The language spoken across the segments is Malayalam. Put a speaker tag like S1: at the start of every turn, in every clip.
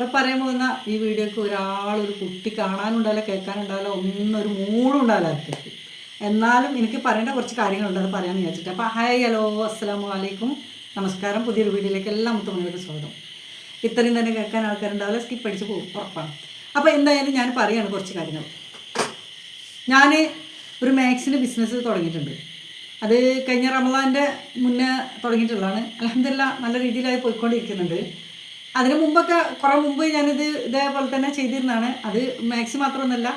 S1: ഇപ്പം പറയാൻ പോകുന്ന ഈ വീഡിയോക്ക് ഒരാളൊരു കുട്ടി കാണാനുണ്ടാവില്ല കേൾക്കാനുണ്ടാവില്ല ഒന്നും ഒരു മൂടുണ്ടാവില്ല എന്നാലും എനിക്ക് പറയേണ്ട കുറച്ച് കാര്യങ്ങളുണ്ട് അത് പറയാമെന്ന് വിചാരിച്ചിട്ട്. അപ്പോൾ ഹായ് ഹലോ അസ്സാം വലൈക്കും നമസ്കാരം പുതിയൊരു വീഡിയോയിലേക്ക് എല്ലാ മുത്തുമണികൾക്ക് സ്വാഗതം. ഇത്രയും തന്നെ കേൾക്കാൻ ആൾക്കാരുണ്ടാവില്ല സ്കിപ്പ് അടിച്ച് പോകും ഉറപ്പാണ്. അപ്പോൾ എന്തായാലും ഞാൻ പറയാണ് കുറച്ച് കാര്യങ്ങൾ. ഞാൻ ഒരു മാക്സിന് ബിസിനസ് തുടങ്ങിയിട്ടുണ്ട്. അത് കഴിഞ്ഞ റമദാന്റെ മുന്നേ തുടങ്ങിയിട്ടുള്ളതാണ്. അലഹമില്ല നല്ല രീതിയിലായി പോയിക്കൊണ്ടിരിക്കുന്നുണ്ട്. അതിന് മുമ്പൊക്കെ കുറേ മുമ്പ് ഞാനിത് ഇതേപോലെ തന്നെ ചെയ്തിരുന്നതാണ്. അത് മാക്സി മാത്രമൊന്നുമല്ല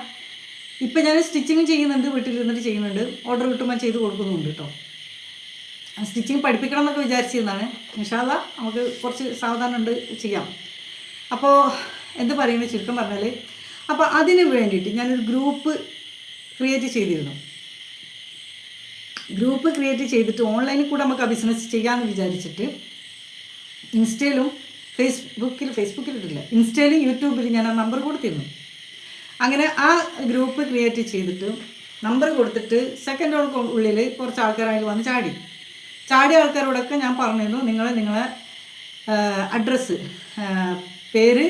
S1: ഇപ്പം ഞാൻ സ്റ്റിച്ചിങ് ചെയ്യുന്നുണ്ട് വീട്ടിലിരുന്നിട്ട് ചെയ്യുന്നുണ്ട്. ഓർഡർ കിട്ടുമ്പോൾ ചെയ്ത് കൊടുക്കുന്നുണ്ട് കേട്ടോ സ്റ്റിച്ചിങ് പഠിപ്പിക്കണം എന്നൊക്കെ വിചാരിച്ചിരുന്നതാണ്. നിഷാദ നമുക്ക് കുറച്ച് സാവധാനം ഉണ്ട് ചെയ്യാം. അപ്പോൾ എന്ത് പറയുന്നത് ചുരുക്കം പറഞ്ഞാൽ അപ്പോൾ അതിന് വേണ്ടിയിട്ട് ഞാനൊരു ഗ്രൂപ്പ് ക്രിയേറ്റ് ചെയ്തിരുന്നു. ഗ്രൂപ്പ് ക്രിയേറ്റ് ചെയ്തിട്ട് ഓൺലൈനിൽ കൂടെ നമുക്ക് ആ ബിസിനസ് ചെയ്യാമെന്ന് വിചാരിച്ചിട്ട് ഇൻസ്റ്റയിലും ഫേസ്ബുക്കിൽ ഫേസ്ബുക്കിൽ ഇട്ടില്ല ഇൻസ്റ്റയിലും യൂട്യൂബിൽ ഞാൻ ആ നമ്പർ കൊടുത്തിരുന്നു. അങ്ങനെ ആ ഗ്രൂപ്പ് ക്രിയേറ്റ് ചെയ്തിട്ട് നമ്പർ കൊടുത്തിട്ട് സെക്കൻഡ് ഉള്ളിൽ കുറച്ച് ആൾക്കാരായി വന്ന് ചാടി. ചാടിയ ആൾക്കാരോടൊക്കെ ഞാൻ പറഞ്ഞിരുന്നു നിങ്ങൾ നിങ്ങളെ അഡ്രസ്സ് പേര്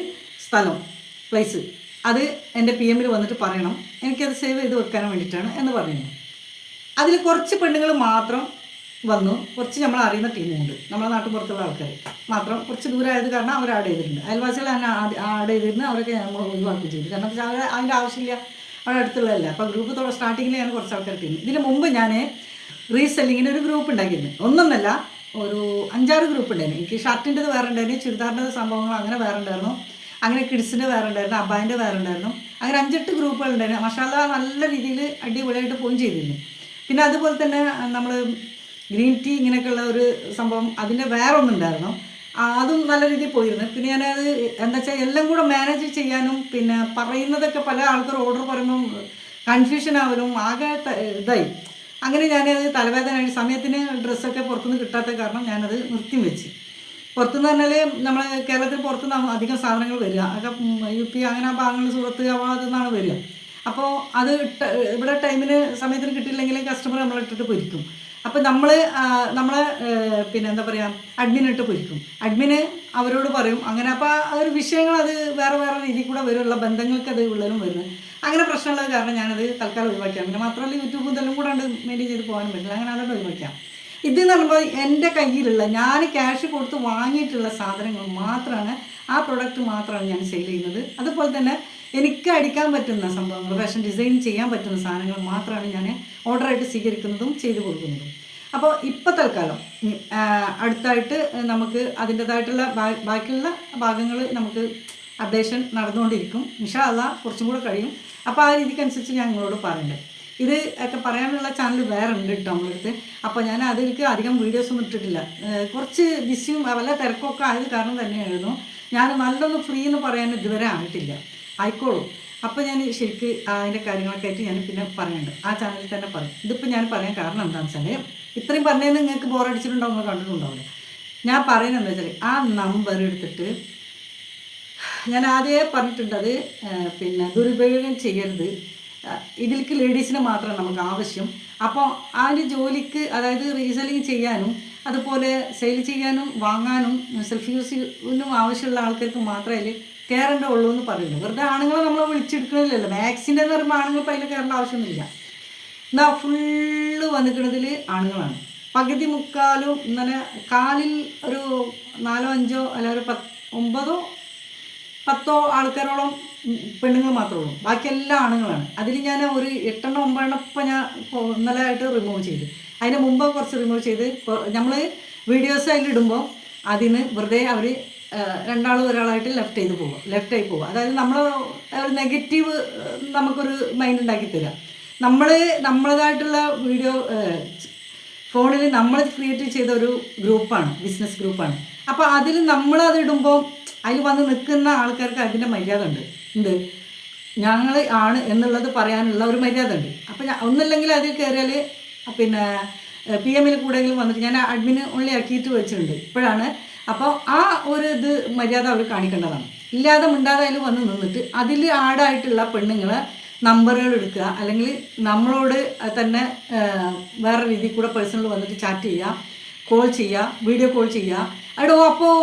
S1: സ്ഥലം പ്ലേസ് അത് എന്റെ പി എമ്മിൽ വന്നിട്ട് പറയണം. എനിക്കത് സേവ് ചെയ്ത് വെക്കാൻ വേണ്ടിയിട്ടാണ് എന്ന് പറഞ്ഞിരുന്നു. അതിൽ കുറച്ച് പെണ്ണുങ്ങൾ മാത്രം വന്നു. കുറച്ച് നമ്മൾ അറിയുന്ന ടീമുണ്ട്. നമ്മളെ നാട്ടിൽ പുറത്തുള്ള ആൾക്കാർ മാത്രം കുറച്ച് ദൂരമായത് കാരണം അവർ ആഡ് ചെയ്തിട്ടുണ്ട്. അയൽവാസികൾ തന്നെ ആഡ് ചെയ്തിരുന്നു അവരൊക്കെ നമ്മൾ ഒഴിവാക്കി ചെയ്തു. കാരണം അവർ അതിന്റെ ആവശ്യമില്ല. അവിടെ അടുത്തുള്ളതല്ല. അപ്പോൾ ഗ്രൂപ്പ് സ്റ്റാർട്ടിങ്ങിൽ ഞാൻ കുറച്ച് ആൾക്കാർ ടീം ഇതിന് മുമ്പ് ഞാൻ റീസെല്ലിങ്ങിന് ഒരു ഗ്രൂപ്പ് ഉണ്ടാക്കിയിരുന്നു. ഒന്നൊന്നല്ല ഒരു അഞ്ചാറ് ഗ്രൂപ്പ് ഉണ്ടായിരുന്നു. എനിക്ക് ഷർട്ടിന്റെത് വേറെ ഉണ്ടായിരുന്നു ചുരിദാറിന്റെ സംഭവങ്ങൾ അങ്ങനെ വേറെ ഉണ്ടായിരുന്നു. അങ്ങനെ കിഡ്സിന്റെ വേറെ ഉണ്ടായിരുന്നു അബ്ബായിന്റെ വേറെ ഉണ്ടായിരുന്നു. അങ്ങനെ അഞ്ചെട്ട് ഗ്രൂപ്പുകൾ ഉണ്ടായിരുന്നു. മഷാല നല്ല രീതിയിൽ അടിപൊളിയായിട്ട് പോയി ചെയ്തിരുന്നു. പിന്നെ അതുപോലെ തന്നെ നമ്മൾ ഗ്രീൻ ടീ ഇങ്ങനെയൊക്കെയുള്ള ഒരു സംഭവം അതിന്റെ വേറെ ഒന്നുണ്ടായിരുന്നു അതും നല്ല രീതിയിൽ പോയിരുന്നു. പിന്നെ ഞാനത് എന്താ വെച്ചാൽ എല്ലാം കൂടെ മാനേജ് ചെയ്യാനും പിന്നെ പറയുന്നതൊക്കെ പല ആൾക്കാർ ഓർഡർ പറയുമ്പം കൺഫ്യൂഷൻ ആവലും ആകെ ഇതായി. അങ്ങനെ ഞാനത് തലവേദനയായി സമയത്തിന് ഡ്രസ്സൊക്കെ പുറത്തുനിന്ന് കിട്ടാത്ത കാരണം ഞാനത് നിർത്തി വെച്ച്. പുറത്തുനിന്ന് പറഞ്ഞാൽ നമ്മൾ കേരളത്തിൽ പുറത്തുനിന്ന് അധികം സാധനങ്ങൾ വരിക. അതൊക്കെ യു പി അങ്ങനെ ആ ഭാഗങ്ങൾ സുഹൃത്ത് ആ വരിക. അപ്പോൾ അത് ഇവിടെ ടൈമിന് സമയത്തിന് കിട്ടിയില്ലെങ്കിൽ കസ്റ്റമർ നമ്മളിട്ടിട്ട് പൊരിക്കും. അപ്പോൾ നമ്മൾ നമ്മൾ പിന്നെ എന്താ പറയുക അഡ്മിനിട്ട് പൊരിക്കും അഡ്മിന് അവരോട് പറയും. അങ്ങനെ അപ്പോൾ ആ ഒരു വിഷയങ്ങൾ അത് വേറെ വേറെ രീതിയിൽ കൂടെ വരുള്ള ബന്ധങ്ങൾക്ക് അത് ഉള്ളതും വരുന്നത്. അങ്ങനെ പ്രശ്നമുള്ളത് കാരണം ഞാനത് തൽക്കാലം ഒഴിവാക്കിയാണ്. പിന്നെ മാത്രമല്ല യൂട്യൂബും ഇതെല്ലാം കൂടെ മെയിന്റെയിൻ ചെയ്ത് പോകാനും പറ്റില്ല. അങ്ങനെ അതുകൊണ്ട് ഒഴിവാക്കാം ഇതെന്ന് പറയുമ്പോൾ എന്റെ കയ്യിലുള്ള ഞാൻ ക്യാഷ് കൊടുത്ത് വാങ്ങിയിട്ടുള്ള സാധനങ്ങൾ മാത്രമാണ് ആ പ്രൊഡക്റ്റ് മാത്രമാണ് ഞാൻ സെയിൽ ചെയ്യുന്നത്. അതുപോലെ തന്നെ എനിക്ക് അടിക്കാൻ പറ്റുന്ന സംഭവങ്ങൾ ഫാഷൻ ഡിസൈൻ ചെയ്യാൻ പറ്റുന്ന സാധനങ്ങൾ മാത്രമാണ് ഞാൻ ഓർഡറായിട്ട് സ്വീകരിക്കുന്നതും ചെയ്തു കൊടുക്കുന്നതും. അപ്പോൾ ഇപ്പോൾ തൽക്കാലം അടുത്തായിട്ട് നമുക്ക് അതിന്റെതായിട്ടുള്ള ബാക്കിയുള്ള ഭാഗങ്ങൾ നമുക്ക് അപ്ഡേഷൻ നടന്നുകൊണ്ടിരിക്കും. ഇൻഷാ അല്ല കുറച്ചും കൂടെ കഴിയും. അപ്പോൾ ആ രീതിക്കനുസരിച്ച് ഞാൻ നിങ്ങളോട് പറയണ്ടേ. ഇത് ഒക്കെ പറയാനുള്ള ചാനൽ വേറെ ഉണ്ട് കേട്ടോ നമ്മളടുത്ത് അപ്പോൾ ഞാൻ അതിലേക്ക് അധികം വീഡിയോസ് ഒന്നും ഇട്ടിട്ടില്ല. കുറച്ച് ബിസിയും വല്ല തിരക്കൊക്കെ ആയത് കാരണം തന്നെയായിരുന്നു. ഞാൻ നല്ലൊന്ന് ഫ്രീ എന്ന് പറയാൻ ഇതുവരെ ആയിട്ടില്ല. ആയിക്കോളും. അപ്പോൾ ഞാൻ ശരിക്ക് അതിന്റെ കാര്യങ്ങളൊക്കെ ആയിട്ട് ഞാൻ പിന്നെ പറയുന്നുണ്ട്. ആ ചാനലിൽ തന്നെ പറയും. ഇതിപ്പോൾ ഞാൻ പറയാൻ കാരണം എന്താണെന്ന് വെച്ചാൽ ഇത്രയും പറഞ്ഞത് നിങ്ങൾക്ക് ബോറടിച്ചിട്ടുണ്ടാവും നിങ്ങൾ കണ്ടിട്ടുണ്ടാവില്ല. ഞാൻ പറയുന്നത് എന്താ വെച്ചാൽ ആ നമ്പർ എടുത്തിട്ട് ഞാൻ ആദ്യമേ പറഞ്ഞിട്ടുണ്ട് അത് പിന്നെ ദുരുപയോഗം ചെയ്യരുത്. ഇതിലേക്ക് ലേഡീസിന് മാത്രമാണ് നമുക്ക് ആവശ്യം. അപ്പോൾ ആ ഒരു ജോലിക്ക് അതായത് റീസെല്ലിങ് ചെയ്യാനും അതുപോലെ സെയിൽ ചെയ്യാനും വാങ്ങാനും സെൽഫ് യൂസിനും ആവശ്യമുള്ള ആൾക്കാർക്ക് മാത്രമേ കയറേണ്ട ഉള്ളൂ എന്ന് പറയുന്നു. വെറുതെ ആണുങ്ങളെ നമ്മൾ വിളിച്ചെടുക്കണില്ലല്ലോ. മാക്സിന്റെ എന്ന് പറയുമ്പോൾ ആണുങ്ങൾ അതിൽ കയറേണ്ട ആവശ്യമൊന്നുമില്ല. എന്നാ ഫുള്ള് വന്നിട്ടുള്ളതിൽ ആണുങ്ങളാണ്. പകുതി മുക്കാലും ഇങ്ങനെ കാലിൽ ഒരു നാലോ അഞ്ചോ അല്ല ഒരു പത്ത് ഒമ്പതോ പത്തോ ആൾക്കാരോളം പെണ്ണുങ്ങൾ മാത്രമേ ഉള്ളൂ. ബാക്കി എല്ലാം ആണുങ്ങളാണ്. അതിൽ ഞാൻ ഒരു എട്ടെണ്ണം ഒമ്പതെണ്ണം ഇപ്പം ഞാൻ ഇന്നലെ ആയിട്ട് റിമൂവ് ചെയ്തു. അതിന് മുമ്പ് കുറച്ച് റിമൂവ് ചെയ്ത് നമ്മൾ വീഡിയോസ് അതിലിടുമ്പോൾ അതിന് വെറുതെ അവർ രണ്ടാൾ ഒരാളായിട്ട് ലെഫ്റ്റ് ചെയ്ത് പോവുക ലെഫ്റ്റ് ആയി പോവുക അതായത് നമ്മൾ ഒരു നെഗറ്റീവ് നമുക്കൊരു മൈൻഡ് ഉണ്ടാക്കി തരിക നമ്മൾ നമ്മളതായിട്ടുള്ള വീഡിയോ ഫോണിൽ നമ്മൾ ക്രിയേറ്റ് ചെയ്ത ഒരു ഗ്രൂപ്പാണ് ബിസിനസ് ഗ്രൂപ്പാണ്. അപ്പോൾ അതിൽ നമ്മളത് ഇടുമ്പോൾ അതിൽ വന്ന് നിൽക്കുന്ന ആൾക്കാർക്ക് അതിന്റെ മര്യാദ ഉണ്ട്. ഉണ്ട്. ഞങ്ങൾ ആണ് എന്നുള്ളത് പറയാനുള്ള ഒരു മര്യാദ ഉണ്ട്. അപ്പോൾ ഒന്നില്ലെങ്കിൽ അതിൽ കയറിയാൽ പിന്നെ പി എമ്മിൽ കൂടെയെങ്കിലും വന്നിട്ട് ഞാൻ അഡ്മിന് ഉള്ളി ആക്കിയിട്ട് വെച്ചിട്ടുണ്ട്. ഇപ്പോഴാണ് അപ്പോൾ ആ ഒരു ഇത് മര്യാദ അവർ കാണിക്കേണ്ടതാണ്. ഇല്ലാതെ മിണ്ടാതായാലും വന്ന് നിന്നിട്ട് അതിൽ ആടായിട്ടുള്ള പെണ്ണുങ്ങളെ നമ്പറുകൾ എടുക്കുക അല്ലെങ്കിൽ നമ്മളോട് തന്നെ വേറെ രീതിയിൽ കൂടെ പേഴ്സണൽ വന്നിട്ട് ചാറ്റ് ചെയ്യുക കോൾ ചെയ്യുക വീഡിയോ കോൾ ചെയ്യുക എടോ അപ്പോൾ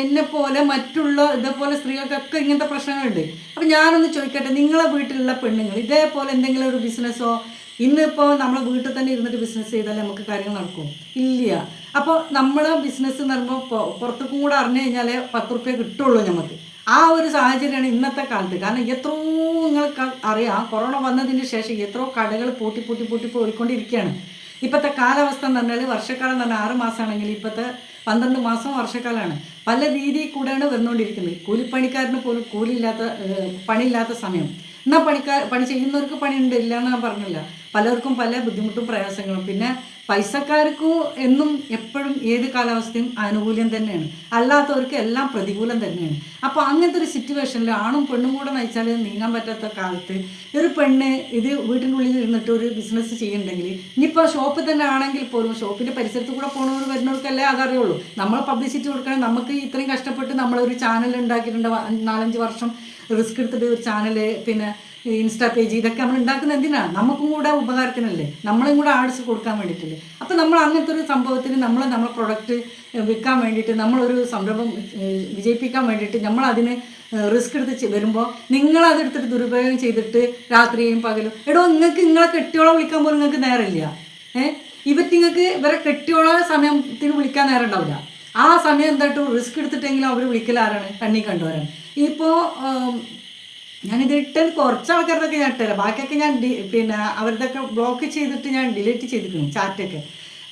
S1: എന്നെ പോലെ മറ്റുള്ള ഇതേപോലെ സ്ത്രീകൾക്കൊക്കെ ഇങ്ങനത്തെ പ്രശ്നങ്ങളുണ്ട്. അപ്പം ഞാനൊന്ന് ചോദിക്കട്ടെ നിങ്ങളെ വീട്ടിലുള്ള പെണ്ണുങ്ങൾ ഇതേപോലെ എന്തെങ്കിലും ഒരു ബിസിനസ്സോ ഇന്നിപ്പോൾ നമ്മൾ വീട്ടിൽ തന്നെ ഇരുന്നിട്ട് ബിസിനസ് ചെയ്താൽ നമുക്ക് കാര്യങ്ങൾ നടക്കും? ഇല്ല. അപ്പോൾ നമ്മൾ ബിസിനസ് എന്ന് പറയുമ്പോൾ പുറത്തേക്കും കൂടെ അറിഞ്ഞു കഴിഞ്ഞാൽ പത്ത് റുപ്യ കിട്ടുള്ളൂ നമുക്ക് ആ ഒരു സാഹചര്യമാണ് ഇന്നത്തെ കാലത്ത്. കാരണം എത്രയോ നിങ്ങൾക്ക് അറിയാം കൊറോണ വന്നതിന് ശേഷം എത്രയോ കടകൾ പൂട്ടി പൂട്ടി പൂട്ടി പോയിക്കൊണ്ടിരിക്കുകയാണ്. ഇപ്പോഴത്തെ കാലാവസ്ഥ എന്ന് പറഞ്ഞാൽ വർഷക്കാലം പറഞ്ഞാൽ ആറ് മാസമാണെങ്കിൽ ഇപ്പോഴത്തെ പന്ത്രണ്ട് മാസം വർഷക്കാലമാണ് പല രീതിയിൽ കൂടെയാണ് വന്നുകൊണ്ടിരിക്കുന്നത്. കൂലിപ്പണിക്കാരന് പോലും കൂലിയില്ലാത്ത പണിയില്ലാത്ത സമയം. എന്നാൽ പണിക്കാർ പണി ചെയ്യുന്നവർക്ക് പണിയുണ്ട് ഇല്ല എന്ന് ഞാൻ പറഞ്ഞില്ല. പലർക്കും പല ബുദ്ധിമുട്ടും പ്രയാസങ്ങളും. പിന്നെ പൈസക്കാർക്കും എന്നും എപ്പോഴും ഏത് കാലാവസ്ഥയും ആനുകൂല്യം തന്നെയാണ്. അല്ലാത്തവർക്ക് എല്ലാം പ്രതികൂലം തന്നെയാണ്. അപ്പോൾ അങ്ങനത്തെ ഒരു സിറ്റുവേഷനിൽ ആണും പെണ്ണും കൂടെ നയിച്ചാൽ നീങ്ങാൻ പറ്റാത്ത കാലത്ത് ഒരു പെണ്ണ് ഇത് വീട്ടിന്റെ ഉള്ളിൽ ഇരുന്നിട്ട് ഒരു ബിസിനസ് ചെയ്യുന്നുണ്ടെങ്കിൽ ഇനിയിപ്പോൾ ഷോപ്പിൽ തന്നെ ആണെങ്കിൽ പോലും ഷോപ്പിന്റെ പരിസരത്ത് കൂടെ പോകുന്നവർ വരുന്നവർക്കല്ലേ അതറിയുള്ളൂ. നമ്മൾ പബ്ലിസിറ്റി കൊടുക്കണം നമുക്ക് ഇത്രയും കഷ്ടപ്പെട്ട് നമ്മളൊരു ചാനൽ ഉണ്ടാക്കിയിട്ടുണ്ട് നാലഞ്ച് വർഷം റിസ്ക് എടുത്തിട്ട് ഒരു ചാനൽ പിന്നെ ഇൻസ്റ്റാ പേജ് ഇതൊക്കെ നമ്മൾ ഉണ്ടാക്കുന്നത് എന്തിനാണ് നമുക്കും കൂടെ ഉപകാരത്തിനല്ലേ? നമ്മളും കൂടെ ആർട്സ് കൊടുക്കാൻ വേണ്ടിയിട്ടല്ലേ? അപ്പോൾ നമ്മൾ അങ്ങനത്തെ ഒരു സംഭവത്തിന് നമ്മൾ നമ്മളെ പ്രൊഡക്റ്റ് വിൽക്കാൻ വേണ്ടിയിട്ട് നമ്മളൊരു സംരംഭം വിജയിപ്പിക്കാൻ വേണ്ടിയിട്ട് നമ്മൾ അതിന് റിസ്ക് എടുത്ത് വരുമ്പോൾ നിങ്ങളതെടുത്തിട്ട് ദുരുപയോഗം ചെയ്തിട്ട് രാത്രിയും പകലും എടോ നിങ്ങൾക്ക് നിങ്ങളെ കെട്ടിയോളം വിളിക്കാൻ പോലും നിങ്ങൾക്ക് നേരമില്ല. ഏഹ് ഇവർ നിങ്ങൾക്ക് ഇവരെ കെട്ടിയോള സമയത്തിന് വിളിക്കാൻ നേരം ഉണ്ടാവില്ല. ആ സമയം എന്തായിട്ടും റിസ്ക് എടുത്തിട്ടെങ്കിലും അവർ വിളിക്കൽ ആരാണ് കണ്ണി കണ്ടുവരാൻ ഇപ്പോൾ ഞാനിത് ഇട്ടത് കുറച്ച് ആൾക്കാരുടെയൊക്കെ ഞാൻ ഇട്ടുതരാം ബാക്കിയൊക്കെ ഞാൻ പിന്നെ അവരുടെയൊക്കെ ബ്ലോക്ക് ചെയ്തിട്ട് ഞാൻ ഡിലീറ്റ് ചെയ്തിരിക്കുന്നു ചാറ്റൊക്കെ.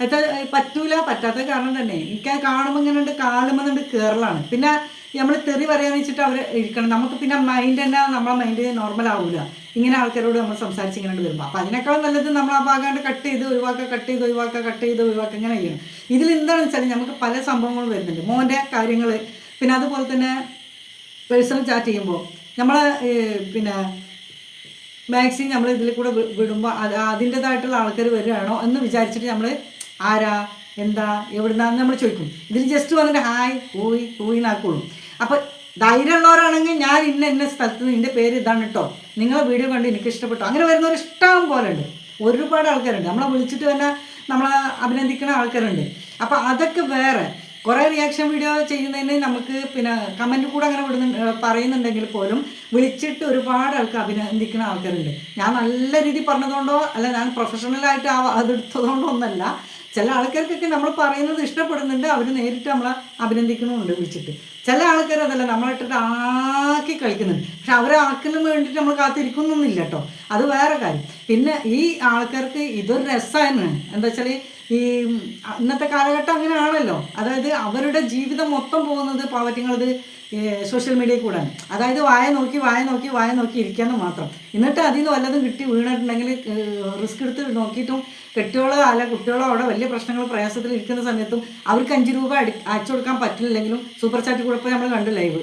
S1: അത് പറ്റൂല പറ്റാത്ത കാരണം തന്നെ. എനിക്ക് അത് കാണുമ്പോൾ ഇങ്ങനെ ഉണ്ട് കാണുമ്പോൾ കേരളമാണ് പിന്നെ നമ്മൾ തെറി പറയാന്ന് വെച്ചിട്ട് അവർ ഇരിക്കണം. നമുക്ക് പിന്നെ മൈൻഡ് തന്നെ നമ്മളെ മൈൻഡ് നോർമൽ ആവില്ല ഇങ്ങനെ ആൾക്കാരോട് നമ്മൾ സംസാരിച്ച് ഇങ്ങനെ വരുമ്പോൾ അപ്പോൾ അതിനേക്കാളും നല്ലത് നമ്മൾ ആ ഭാഗമായിട്ട് കട്ട് ചെയ്ത് ഒഴിവാക്കുക കട്ട് ചെയ്ത് ഒഴിവാക്കുക കട്ട് ചെയ്ത് ഒഴിവാക്കുക ഇങ്ങനെ ചെയ്യണം. ഇതിൽ എന്താണെന്ന് വെച്ചാൽ നമുക്ക് പല സംഭവങ്ങളും വരുന്നുണ്ട്. മോന്റെ കാര്യങ്ങൾ പിന്നെ അതുപോലെ തന്നെ പേഴ്സണൽ ചാറ്റ് ചെയ്യുമ്പോൾ നമ്മൾ പിന്നെ മാക്സിമം നമ്മൾ ഇതിൽ കൂടെ വിടുമ്പോൾ അത് അതിന്റെതായിട്ടുള്ള ആൾക്കാർ വരികയാണോ എന്ന് വിചാരിച്ചിട്ട് നമ്മൾ ആരാ എന്താ എവിടുന്നാന്ന് നമ്മൾ ചോദിക്കും. ഇതിൽ ജസ്റ്റ് വന്നിട്ട് ഹായ് ഹൂയ് പോയി എന്നാക്കുള്ളൂ. അപ്പോൾ ധൈര്യമുള്ളവരാണെങ്കിൽ ഞാൻ ഇന്ന ഇന്ന സ്ഥലത്ത് നിന്ന് എന്റെ പേര് ഇതാണ് കേട്ടോ നിങ്ങളെ വീഡിയോ കണ്ട് എനിക്ക് ഇഷ്ടപ്പെട്ടു. അങ്ങനെ വരുന്നവർ ഇഷ്ടം പോലെ ഉണ്ട്. ഒരുപാട് ആൾക്കാരുണ്ട്. നമ്മളെ വിളിച്ചിട്ട് തന്നെ നമ്മളെ അഭിനന്ദിക്കുന്ന ആൾക്കാരുണ്ട്. അപ്പോൾ അതൊക്കെ വേറെ. കുറേ റിയാക്ഷൻ വീഡിയോ ചെയ്യുന്നതിന് നമുക്ക് പിന്നെ കമന്റ് കൂടെ അങ്ങനെ വിടുന്നു പറയുന്നുണ്ടെങ്കിൽ പോലും വിളിച്ചിട്ട് ഒരുപാട് ആൾക്ക് അഭിനന്ദിക്കുന്ന ആൾക്കാരുണ്ട്. ഞാൻ നല്ല രീതിയിൽ പറഞ്ഞതുകൊണ്ടോ അല്ല ഞാൻ പ്രൊഫഷണലായിട്ട് ആ അതെടുത്തതുകൊണ്ടോ ഒന്നല്ല. ചില ആൾക്കാർക്കൊക്കെ നമ്മൾ പറയുന്നത് ഇഷ്ടപ്പെടുന്നുണ്ട് അവർ നേരിട്ട് നമ്മളെ അഭിനന്ദിക്കണമുണ്ട് വിളിച്ചിട്ട്. ചില ആൾക്കാർ അതല്ല നമ്മളിട്ടിട്ട് ആക്കി കളിക്കുന്നുണ്ട്. പക്ഷെ അവരെ ആക്കിന് വേണ്ടിയിട്ട് നമ്മൾ കാത്തിരിക്കുന്നൊന്നുമില്ല കേട്ടോ. അത് വേറെ കാര്യം. പിന്നെ ഈ ആൾക്കാർക്ക് ഇതൊരു രസമാണ് എന്താ വെച്ചാൽ ഈ ഇന്നത്തെ കാലഘട്ടം അങ്ങനെയാണല്ലോ. അതായത് അവരുടെ ജീവിതം മൊത്തം പോകുന്നത് പാവറ്റങ്ങളത് സോഷ്യൽ മീഡിയയിൽ കൂടാണ്. അതായത് വായ നോക്കി വായ നോക്കി വായ നോക്കി ഇരിക്കാന്ന് മാത്രം. എന്നിട്ട് അതിൽ നിന്ന് വല്ലതും കിട്ടി വീണിട്ടുണ്ടെങ്കിൽ റിസ്ക് എടുത്ത് നോക്കിയിട്ടും കെട്ടിയോളോ അല്ല കുട്ടികളോ അവിടെ വലിയ പ്രശ്നങ്ങൾ പ്രയാസത്തിൽ ഇരിക്കുന്ന സമയത്തും അവർക്ക് അഞ്ച് രൂപ അടി അയച്ചു കൊടുക്കാൻ പറ്റില്ലെങ്കിലും സൂപ്പർ ചാറ്റ് കൂടെ നമ്മൾ കണ്ടു ലൈവ്.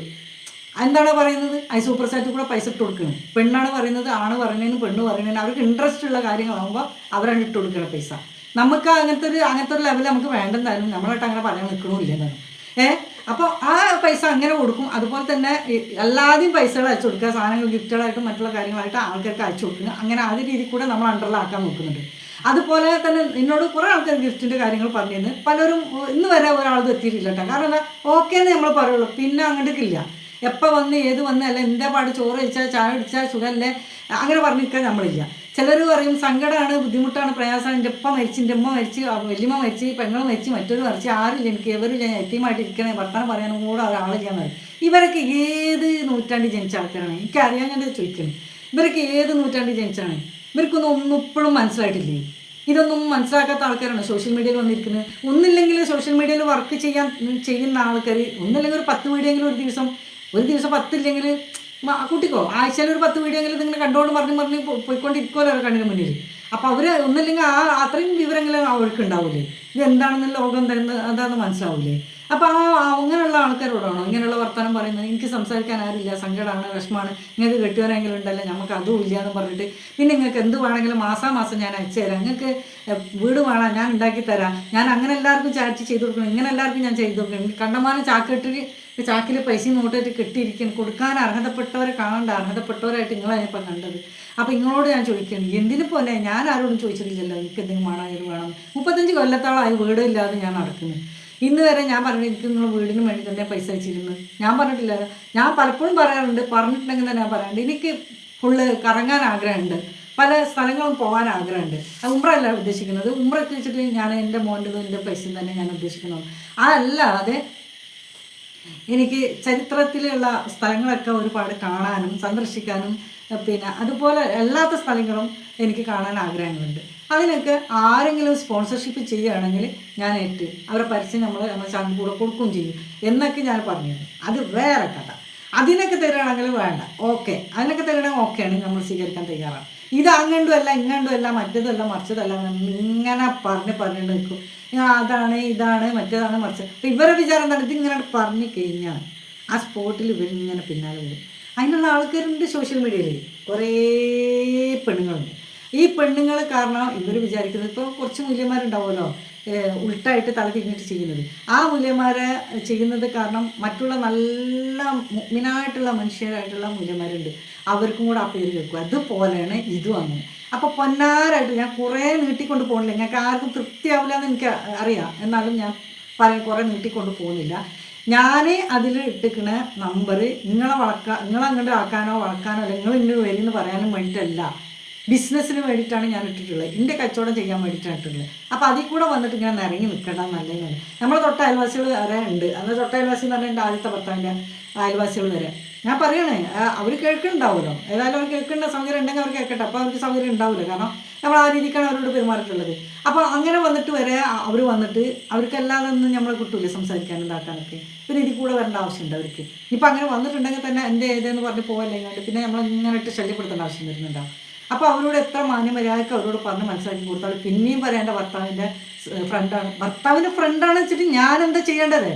S1: എന്താണ് പറയുന്നത്? ആ സൂപ്പർ ചാറ്റിൽ കൂടെ പൈസ ഇട്ട് കൊടുക്കണം. പെണ്ണാണ് പറയുന്നത് ആണ് പറയുന്നതിന് പെണ്ണ് പറയുന്നതിന് അവർക്ക് ഇൻട്രസ്റ്റ് ഉള്ള കാര്യങ്ങളാകുമ്പോൾ അവരാണ് ഇട്ട് കൊടുക്കണം പൈസ. നമുക്ക് അങ്ങനത്തെ ഒരു അങ്ങനത്തെ ഒരു ലെവൽ നമുക്ക് വേണ്ടെന്നായിരുന്നു. നമ്മളായിട്ട് അങ്ങനെ പറയാൻ നിൽക്കണമില്ല എന്നാണ് ഏ? അപ്പോൾ ആ പൈസ അങ്ങനെ കൊടുക്കും. അതുപോലെ തന്നെ എല്ലാതെയും പൈസകൾ അയച്ചു കൊടുക്കുക. സാധനങ്ങൾ ഗിഫ്റ്റുകളായിട്ടും മറ്റുള്ള കാര്യങ്ങളായിട്ട് ആൾക്കാർക്ക് അയച്ചു കൊടുക്കുക അങ്ങനെ ആ രീതിയിൽ കൂടെ നമ്മൾ അണ്ടറിലാക്കാൻ നോക്കുന്നുണ്ട്. അതുപോലെ തന്നെ എന്നോട് കുറേ ആൾക്കാർ ഗിഫ്റ്റിന്റെ കാര്യങ്ങൾ പറഞ്ഞിരുന്നു. പലരും ഇന്ന് വരെ ഒരാളത് എത്തിയിട്ടില്ല കേട്ടോ കാരണം എന്താ? ഓക്കെ എന്ന് നമ്മൾ പറയുള്ളൂ. പിന്നെ അങ്ങോട്ടേക്കില്ല എപ്പോൾ വന്ന് ഏത് വന്ന് അല്ല എന്റെ പാട് ചോറ് കഴിച്ചാൽ ചായ കുടിച്ചാൽ സുഖമല്ലേ അങ്ങനെ പറഞ്ഞിരിക്കാൻ നമ്മളില്ല. ചിലർ പറയും സങ്കടമാണ് ബുദ്ധിമുട്ടാണ് പ്രയാസമാണ് എന്റെ ഉപ്പ മരിച്ച് എന്റെ ഉമ്മ മരിച്ച് വലിയമ്മ മരിച്ച് പെങ്ങൾ മരിച്ച് മറ്റൊരു മരിച്ച് ആരില്ല എനിക്ക് എവരില്ല ഞാൻ എത്തിയുമായിട്ട് ഇരിക്കണേ വർത്തമാനം പറയാനും കൂടെ ഒരാളില്ലാന്ന് പറയും. ഇവരൊക്കെ ഏത് നൂറ്റാണ്ടിൽ ജനിച്ച ആൾക്കാരാണ്? എനിക്കറിയാൻ ഞാൻ ചോദിക്കുന്നത് ഇവരൊക്കെ ഏത് നൂറ്റാണ്ടിൽ ജനിച്ചാണ്? ഇവർക്കൊന്നും ഒന്നും ഇപ്പോഴും മനസ്സിലായിട്ടില്ലേ? ഇതൊന്നും മനസ്സിലാക്കാത്ത ആൾക്കാരാണ് സോഷ്യൽ മീഡിയയിൽ വന്നിരിക്കുന്നത്. ഒന്നില്ലെങ്കിൽ സോഷ്യൽ മീഡിയയിൽ വർക്ക് ചെയ്യാൻ ചെയ്യുന്ന ആൾക്കാർ ഒന്നില്ലെങ്കിൽ ഒരു പത്ത് വീഡിയോയെങ്കിലും ഒരു ദിവസം ഒരു ദിവസം പത്തില്ലെങ്കിൽ കുട്ടിക്കോ. ആഴ്ചയിൽ ഒരു പത്ത് വീഡിയോ എങ്കിലും നിങ്ങൾ കണ്ടുകൊണ്ട് പറഞ്ഞ് പോ- പോയിക്കൊണ്ടിരിക്കുമല്ലോ അവരുടെ കണ്ണിന് മുന്നിൽ അപ്പോൾ അവർ ഒന്നില്ലെങ്കിൽ ആ അത്രയും വിവരങ്ങൾ അവർക്ക് ഉണ്ടാവില്ലേ ഇത് എന്താണെന്ന് ലോകം എന്താണെന്ന് മനസ്സിലാവില്ലേ അപ്പോൾ ആ അങ്ങനെയുള്ള ആൾക്കാരോടാണോ? ഇങ്ങനെയുള്ള വർത്തമാനം പറയുന്നത്? എനിക്ക് സംസാരിക്കാൻ ആരില്ല സങ്കടമാണ് വിഷമമാണ്. നിങ്ങൾക്ക് കെട്ടിയവരെങ്കിലും ഉണ്ടല്ലോ നമുക്ക് അതും ഇല്ല എന്ന് പറഞ്ഞിട്ട്. പിന്നെ നിങ്ങൾക്ക് എന്ത് വേണമെങ്കിലും മാസാമാസം ഞാൻ അയച്ചു തരാം. നിങ്ങൾക്ക് വീട് വേണം? ഞാൻ ഉണ്ടാക്കി തരാം. ഞാൻ അങ്ങനെ എല്ലാവർക്കും ചാറ്റ് ചെയ്ത് കൊടുക്കണം. ഇങ്ങനെ എല്ലാവർക്കും ഞാൻ ചെയ്ത് കൊടുക്കണം. കണ്ടമാനം ചാക്കിട്ട് ചാക്കിൽ പൈസ നോട്ടായിട്ട് കെട്ടിയിരിക്കണം കൊടുക്കാൻ അർഹതപ്പെട്ടവരെ കാണണ്ട. അർഹതപ്പെട്ടവരായിട്ട് നിങ്ങളാണ് ഇപ്പം കണ്ടത്. അപ്പോൾ നിങ്ങളോട് ഞാൻ ചോദിക്കുകയാണ് എന്തിനു പോലെ ഞാൻ ആരോടും ചോദിച്ചിട്ടില്ലല്ലോ എനിക്ക് എന്തെങ്കിലും വേണം ഇത് വേണം മുപ്പത്തഞ്ച് കൊല്ലത്തോളമായി വീടില്ലാതെ ഞാൻ നടക്കുന്നു. ഇന്ന് വരെ ഞാൻ പറഞ്ഞിട്ട് നിങ്ങൾ വീടിന് വേണ്ടി തന്നെ പൈസ അയച്ചിരുന്നു ഞാൻ പറഞ്ഞിട്ടില്ല. ഞാൻ പലപ്പോഴും പറയാറുണ്ട് പറഞ്ഞിട്ടുണ്ടെങ്കിൽ തന്നെ ഞാൻ പറയാറുണ്ട്. എനിക്ക് ഫുള്ള് കറങ്ങാൻ ആഗ്രഹമുണ്ട്. പല സ്ഥലങ്ങളും പോകാൻ ആഗ്രഹമുണ്ട്. ഉമ്രല്ല ഉദ്ദേശിക്കുന്നത്. ഉമ്രക്ക് വെച്ചിട്ട് ഞാൻ എന്റെ മോന്റെ എന്റെ പൈസയും തന്നെ ഞാൻ ഉദ്ദേശിക്കുന്നത്. അതല്ലാതെ എനിക്ക് ചരിത്രത്തിലുള്ള സ്ഥലങ്ങളൊക്കെ ഒരുപാട് കാണാനും സന്ദർശിക്കാനും പിന്നെ അതുപോലെ അല്ലാത്ത സ്ഥലങ്ങളും എനിക്ക് കാണാൻ ആഗ്രഹങ്ങളുണ്ട്. അതിനൊക്കെ ആരെങ്കിലും സ്പോൺസർഷിപ്പ് ചെയ്യുകയാണെങ്കിൽ ഞാൻ ഏറ്റ്. അവരെ പരസ്യം നമ്മൾ നമ്മൾ ചാനൽ കൂടെ കൊടുക്കുകയും ചെയ്യും. എന്നൊക്കെ ഞാൻ പറഞ്ഞു അത് വേറെ കഥ. അതിനൊക്കെ തരുകയാണെങ്കിൽ വേണ്ട. ഓക്കെ അതിനൊക്കെ തരുകയാണെങ്കിൽ ഓക്കെയാണ് നമ്മൾ സ്വീകരിക്കാൻ തയ്യാറാണ്. ഇത് അങ്ങണ്ടും അല്ല ഇങ്ങണ്ടും അല്ല മറ്റേതല്ല മറിച്ചതല്ല ഇങ്ങനെ പറഞ്ഞ് പറഞ്ഞിട്ട് നിൽക്കും. അതാണ് ഇതാണ് മറ്റേതാണ് മറിച്ചത്. അപ്പം ഇവരെ വിചാരം എന്താണ്? ഇതിങ്ങനെ പറഞ്ഞു കഴിഞ്ഞാൽ ആ സ്പോട്ടിൽ ഇവരിങ്ങനെ പിന്നാലെ വരും. അതിനുള്ള ആൾക്കാരുണ്ട് സോഷ്യൽ മീഡിയയിൽ കുറേ പെണ്ണുങ്ങളുണ്ട്. ഈ പെണ്ണുങ്ങൾ കാരണം ഇവർ വിചാരിക്കുന്നത് ഇപ്പോൾ കുറച്ച് മൂല്യന്മാരുണ്ടാവുമല്ലോ? ഉൾട്ടായിട്ട് തല തിരിഞ്ഞിട്ട് ചെയ്യുന്നത്. ആ മൂല്യന്മാരെ ചെയ്യുന്നത് കാരണം മറ്റുള്ള നല്ല മുഗ്മിനായിട്ടുള്ള മനുഷ്യരായിട്ടുള്ള മൂല്യന്മാരുണ്ട്. അവർക്കും കൂടെ ആ പേര് കേൾക്കും. അതുപോലെയാണ് ഇതും അങ്ങനെ. അപ്പോൾ പൊന്നാരായിട്ട് ഞാൻ കുറേ നീട്ടിക്കൊണ്ട് പോകുന്നില്ല ഞങ്ങൾക്ക് ആർക്കും തൃപ്തിയാവില്ല എന്ന് എനിക്ക് അറിയാം. എന്നാലും ഞാൻ പല കുറേ നീട്ടിക്കൊണ്ട് പോകുന്നില്ല. ഞാൻ അതിൽ ഇട്ടിക്കണ നമ്പർ നിങ്ങളെ വളക്കാൻ നിങ്ങളങ്ങോട്ട് ആക്കാനോ വളക്കാനോ അല്ലെങ്കിൽ നിങ്ങൾ ഇന്ന് വരുമെന്ന് പറയാനും വേണ്ടിയിട്ടല്ല ബിസിനസ്സിന് വേണ്ടിയിട്ടാണ് ഞാൻ ഇട്ടിട്ടുള്ളത്. എന്റെ കച്ചവടം ചെയ്യാൻ വേണ്ടിയിട്ടാണ് ഇട്ടിട്ടുള്ളത്. അപ്പോൾ അതിൽ കൂടെ വന്നിട്ട് ഇങ്ങനെ നിറങ്ങി നിൽക്കണം നല്ലതാണ്. നമ്മുടെ തൊട്ട അയൽവാസികൾ വരെ ഉണ്ട്. അന്ന് തൊട്ട അയൽവാസി എന്ന് പറഞ്ഞാൽ ആദ്യത്തെ ഭർത്താവിന്റെ അയൽവാസികൾ വരെ. ഞാൻ പറയണേ അവർ കേൾക്കുന്നുണ്ടാവുമല്ലോ ഏതായാലും അവർ കേൾക്കേണ്ട സൗകര്യം ഉണ്ടെങ്കിൽ അവർ കേൾക്കട്ടെ. അപ്പോൾ അവർക്ക് സൗകര്യം ഉണ്ടാവില്ല കാരണം നമ്മൾ ആ രീതിക്കാണ് അവരോട് പെരുമാറിയിട്ടുള്ളത്. അപ്പോൾ അങ്ങനെ വന്നിട്ട് വരെ അവർ വന്നിട്ട് അവർക്കല്ലാതെ ഒന്നും നമ്മളെ കിട്ടൂല സംസാരിക്കാനും ഇതാക്കാനൊക്കെ. പിന്നെ ഇതിൽ കൂടെ വരേണ്ട ആവശ്യമുണ്ട് അവർക്ക്. ഇപ്പം അങ്ങനെ വന്നിട്ടുണ്ടെങ്കിൽ തന്നെ എന്റെ ഏതെന്ന് പറഞ്ഞ് പോകല്ലേ പിന്നെ നമ്മൾ ഇങ്ങനെ ഇട്ട് ശല്യപ്പെടുത്തേണ്ട ആവശ്യം വരുന്നുണ്ടാവും അപ്പോൾ അവരോട് എത്ര മാന്യമര്യാദക്ക് അവരോട് പറഞ്ഞ് മനസ്സിലാക്കി കൊടുത്താൽ പിന്നെയും പറയേണ്ട ഭർത്താവിന്റെ ഫ്രണ്ടാണ് ഭർത്താവിന്റെ ഫ്രണ്ടാണ് വെച്ചിട്ട് ഞാൻ എന്താ ചെയ്യേണ്ടത്?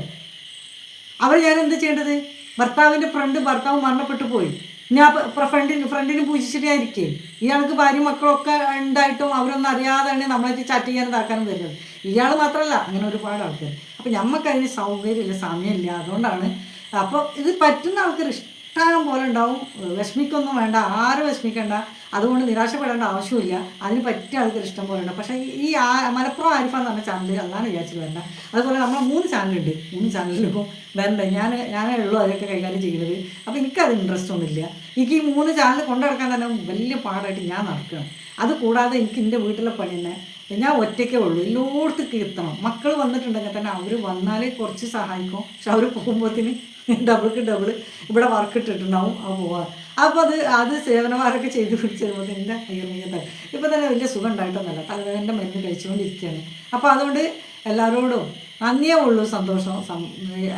S1: അവർ ഞാൻ എന്താ ചെയ്യേണ്ടത്? ഭർത്താവിന്റെ ഫ്രണ്ട് ഭർത്താവ് മരണപ്പെട്ടു പോയി. ഞാൻ ഫ്രണ്ടിന് ഫ്രണ്ടിന് പൂജിച്ചിട്ട് ഞാൻ ഇരിക്കേ. ഇയാൾക്ക് ഭാര്യ മക്കളൊക്കെ ഉണ്ടായിട്ടും അവരൊന്നും അറിയാതെയാണ് നമ്മളായിട്ട് ചാറ്റ് ചെയ്യാൻ ഇതാക്കാനും വരുന്നത് ഇയാൾ മാത്രമല്ല അങ്ങനെ ഒരുപാട് ആൾക്കാർ അപ്പോൾ ഞമ്മക്ക് അതിന് സൗകര്യമില്ല സമയമില്ല. അതുകൊണ്ടാണ്. അപ്പോൾ ഇത് പറ്റുന്ന ആൾക്കാർ ഇഷ്ടം പോലെ ഉണ്ടാവും. വിഷമിക്കൊന്നും വേണ്ട. ആരും വിഷമിക്കേണ്ട. അതുകൊണ്ട് നിരാശപ്പെടേണ്ട ആവശ്യമില്ല. അതിന് പറ്റിയ ആൾക്കാർ ഇഷ്ടം പോലെ ഉണ്ട്. പക്ഷേ ഈ ആ മലപ്പുറം ആരിഫ എന്ന് പറഞ്ഞ ചാനൽ അതാണ് വിചാരിച്ചിട്ട് വേണ്ട. അതുപോലെ നമ്മൾ മൂന്ന് ചാനലുണ്ട് മൂന്ന് ചാനലിലിപ്പോൾ വരണ്ട ഞാൻ ഞാനേ ഉള്ളൂ അതൊക്കെ കൈകാര്യം ചെയ്യുന്നത്. അപ്പോൾ എനിക്കത് ഇൻട്രസ്റ്റ് ഒന്നുമില്ല. എനിക്ക് ഈ മൂന്ന് ചാനൽ കൊണ്ടുനടക്കാൻ തന്നെ വലിയ പാടായിട്ട് ഞാൻ നടക്കണം അത് കൂടാതെ എനിക്ക് എന്റെ വീട്ടിലെ പണി തന്നെ ഞാൻ ഒറ്റയ്ക്കേ ഉള്ളൂ. എല്ലായിടത്തേക്ക് എത്തണം. മക്കൾ വന്നിട്ടുണ്ടെങ്കിൽ തന്നെ അവർ വന്നാലേ കുറച്ച് സഹായിക്കും. പക്ഷെ അവർ പോകുമ്പോഴത്തേന് ഡബിൾക്ക് ഡബിൾ ഇവിടെ വർക്ക് ഇട്ടിട്ടുണ്ടാവും. അത് പോവാ. അപ്പോൾ അത് അത് സേവനമാരൊക്കെ ചെയ്ത് പിടിച്ച് വരുമ്പോൾ എന്റെ അയ്യമ്മ ഇപ്പം തന്നെ വലിയ സുഖം ഉണ്ടായിട്ടൊന്നുമല്ല. തലവേദന്റെ മരുന്ന് കഴിച്ചുകൊണ്ടിരിക്കുകയാണ്. അപ്പോൾ അതുകൊണ്ട് എല്ലാവരോടും നന്ദിയേ ഉള്ളൂ സന്തോഷം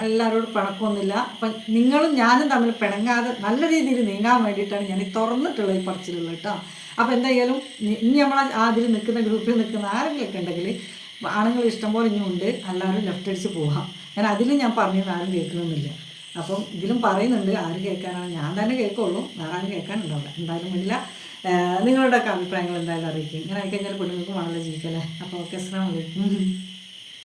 S1: എല്ലാവരോടും പിണക്കമൊന്നുമില്ല അപ്പം നിങ്ങളും ഞാനും തമ്മിൽ പിണങ്ങാതെ നല്ല രീതിയിൽ നീങ്ങാൻ വേണ്ടിയിട്ടാണ് ഞാൻ ഈ തുറന്നിട്ടുള്ള ഈ പറച്ചിലുള്ളത് കേട്ടോ. അപ്പോൾ എന്തായാലും ഇനി- നമ്മൾ ആദ്യം നിൽക്കുന്ന ഗ്രൂപ്പിൽ നിൽക്കുന്ന ആരെങ്കിലുമൊക്കെ ഉണ്ടെങ്കിൽ ആണുങ്ങൾ ഇഷ്ടംപോലെ ഇനിയും ഉണ്ട്. എല്ലാവരും ലെഫ്റ്റ് അടിച്ച് പോകാം ഞാൻ അതിലും ഞാൻ പറഞ്ഞത് ആരും കേൾക്കണമെന്നില്ല. അപ്പം ഇതിലും പറയുന്നുണ്ട് ആര് കേൾക്കാനാണ് ഞാൻ തന്നെ കേൾക്കുള്ളൂ. വേറെ ആരും കേൾക്കാനുണ്ടാവില്ല എന്തായാലും ഇല്ല. നിങ്ങളുടെയൊക്കെ അഭിപ്രായങ്ങൾ എന്തായാലും അറിയിക്കും. ഇങ്ങനെ ആയിക്കഴിഞ്ഞാൽ പെണ്ണുങ്ങൾക്ക് വളരെ ജീവിക്കല്ലേ? അപ്പോൾ ഓക്കെ വലൈക്കും